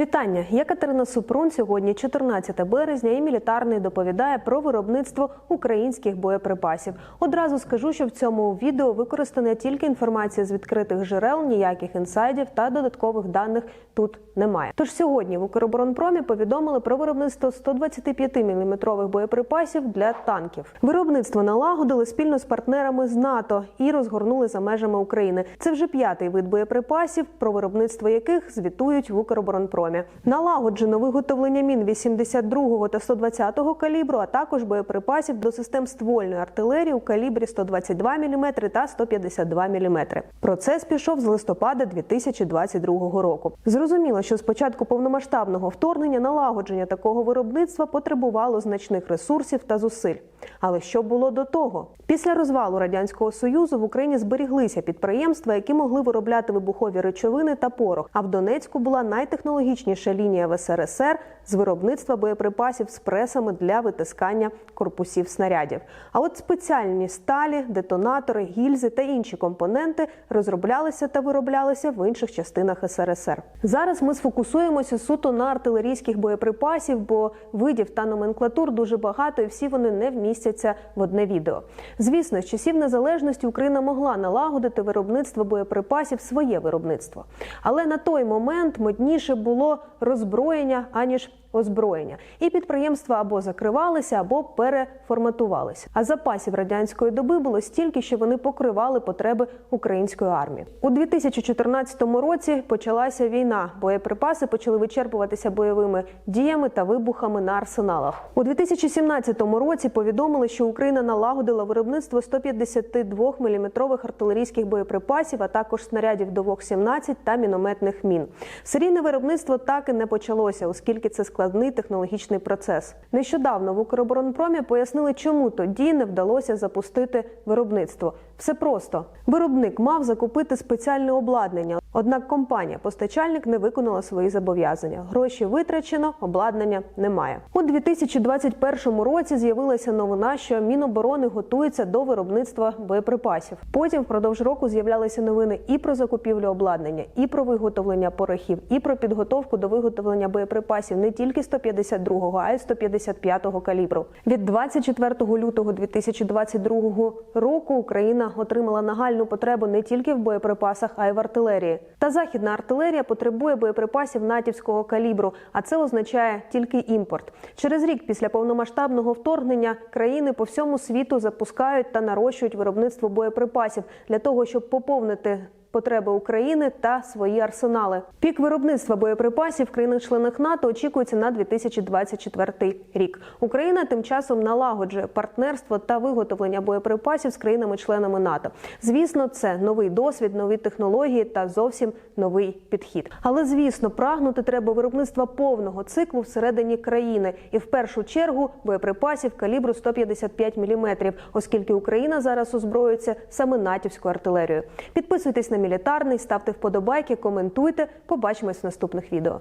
Вітання, я Катерина Супрун. Сьогодні 14 березня, і мілітарний доповідає про виробництво українських боєприпасів. Одразу скажу, що в цьому відео використана тільки інформація з відкритих джерел, ніяких інсайдів та додаткових даних тут немає. Тож сьогодні в Укроборонпромі повідомили про виробництво 125 мм боєприпасів для танків. Виробництво налагодили спільно з партнерами з НАТО і розгорнули за межами України. Це вже п'ятий вид боєприпасів, про виробництво яких звітують в Укроборонпромі. Налагоджено виготовлення мін 82 та 120 калібру, а також боєприпасів до систем ствольної артилерії у калібрі 122 мм та 152 мм. Процес пішов з листопада 2022 року. Зрозуміло, що з початку повномасштабного вторгнення налагодження такого виробництва потребувало значних ресурсів та зусиль. Але що було до того? Після розвалу радянського союзу в Україні зберіглися підприємства, які могли виробляти вибухові речовини та порох. А в Донецьку була найтехнологічніша лінія в СРСР з виробництва боєприпасів з пресами для витискання корпусів снарядів. А от спеціальні сталі, детонатори, гільзи та інші компоненти розроблялися та вироблялися в інших частинах СРСР. Зараз ми сфокусуємося суто на артилерійських боєприпасів, бо видів та номенклатур дуже багато, і всі вони не вмістяться в одне відео. Звісно, з часів незалежності Україна могла налагодити виробництво боєприпасів своє виробництво, але на той момент модніше було роззброєння аніж озброєння, і підприємства або закривалися, або переформатувалися. А запасів радянської доби було стільки, що вони покривали потреби української армії. У 2014 році почалася війна. Боєприпаси почали вичерпуватися бойовими діями та вибухами на арсеналах. У 2017 році повідомили, що Україна налагодила виробництво 152 мм артилерійських боєприпасів, а також снарядів до ВОК-17 та мінометних мін. Серійне виробництво так і не почалося, оскільки це складний технологічний процес. Нещодавно в Укроборонпромі пояснили, чому тоді не вдалося запустити виробництво. Все просто виробник мав закупити спеціальне обладнання. Однак компанія-постачальник не виконала свої зобов'язання. Гроші витрачено, обладнання немає. У 2021 році з'явилася новина, що Міноборони готується до виробництва боєприпасів. Потім впродовж року з'являлися новини і про закупівлю обладнання, і про виготовлення порохів, і про підготовку до виготовлення боєприпасів не тільки 152-го, а й 155-го калібру. Від 24 лютого 2022 року Україна отримала нагальну потребу не тільки в боєприпасах, а й в артилерії. Та західна артилерія потребує боєприпасів натівського калібру, а це означає тільки імпорт. Через рік після повномасштабного вторгнення країни по всьому світу запускають та нарощують виробництво боєприпасів для того, щоб поповнити. Потреби України та свої арсенали. Пік виробництва боєприпасів в країнах-членах НАТО очікується на 2024 рік. Україна тим часом налагоджує партнерство та виготовлення боєприпасів з країнами-членами НАТО. Звісно, це новий досвід, нові технології та зовсім новий підхід. Але звісно, прагнути треба виробництва повного циклу всередині країни, і в першу чергу боєприпасів калібру 155 мм, оскільки Україна зараз озброюється саме натівською артилерією. Підписуйтесь на мілітарний, ставте вподобайки, коментуйте. Побачимось в наступних відео.